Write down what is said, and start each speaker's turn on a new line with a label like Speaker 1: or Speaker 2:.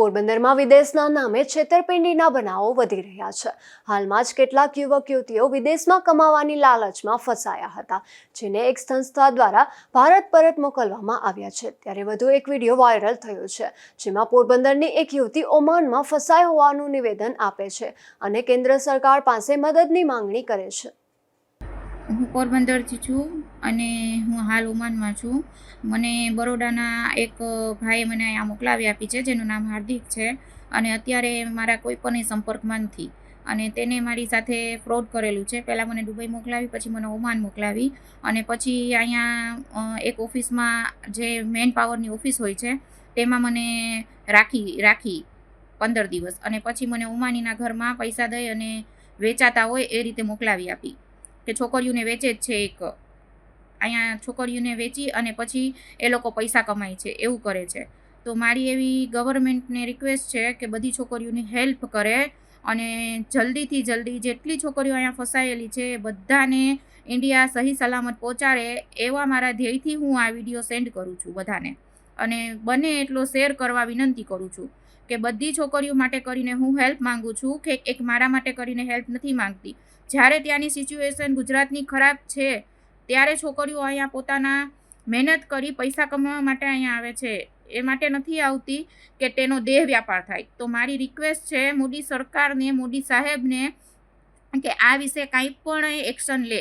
Speaker 1: પોરબંદરમાં વિદેશના નામે છેતરપિંડીના બનાવો વધી રહ્યા છે. હાલમાં જ કેટલાક યુવક, યુવતીઓ વિદેશમાં કમાવાની લાલચમાં ફસાયા હતા, જેને એક સંસ્થા દ્વારા ભારત પરત મોકલવામાં આવ્યા છે. ત્યારે વધુ એક વીડિયો વાયરલ થયો છે, જેમાં પોરબંદરની એક યુવતી ઓમાનમાં ફસાઈ હોવાનું નિવેદન આપે છે અને કેન્દ્ર સરકાર પાસે મદદની માંગણી કરે છે.
Speaker 2: પોરબંદરથી છું અને હું હાલ ઓમાનમાં છું. મને બરોડાના એક ભાઈએ મને અહીંયા મોકલાવી આપી છે, જેનું નામ હાર્દિક છે અને અત્યારે મારા કોઈ પણ સંપર્કમાં નથી. અને તેને મારી સાથે ફ્રોડ કરેલું છે. પહેલાં મને દુબઈ મોકલાવી, પછી મને ઓમાન મોકલાવી અને પછી અહીંયા એક ઓફિસમાં જે મેન પાવરની ઓફિસ હોય છે, તેમાં મને રાખી રાખી પંદર દિવસ. અને પછી મને ઓમાનીના ઘરમાં પૈસા દઈ અને વેચાતા હોય એ રીતે મોકલાવી આપી. કે છોકરીઓને વેચે જ છે એક. અહીંયા છોકરીઓને વેચી અને પછી એ લોકો પૈસા કમાય છે, એવું કરે છે. તો મારી એવી ગવર્મેન્ટને રિક્વેસ્ટ છે કે બધી છોકરીઓની હેલ્પ કરે અને જલ્દીથી જલ્દી જેટલી છોકરીઓ અહીંયા ફસાયેલી છે બધાને ઇન્ડિયા સહી સલામત પહોંચાડે એવા મારા ધ્યેયથી હું આ વીડિયો સેન્ડ કરું છું બધાને. અને બને એટલો શેર કરવા વિનંતી કરું છું. કે બધી છોકરીઓ માટે કરીને હું હેલ્પ માંગુ છું કે એક મારા માટે કરીને હેલ્પ નથી માંગતી. જ્યારે ત્યાંની સિચ્યુએશન ગુજરાતની ખરાબ છે, ત્યારે છોકરીઓ અહીંયા પોતાના મહેનત કરી પૈસા કમાવા માટે અહીંયા આવે છે. એ માટે નથી આવતી કે તેનો દેહ વ્યાપાર થાય. તો મારી રિક્વેસ્ટ છે મોદી સરકારને, મોદી સાહેબને કે આ વિશે કાંઈ પણ એક્શન લે.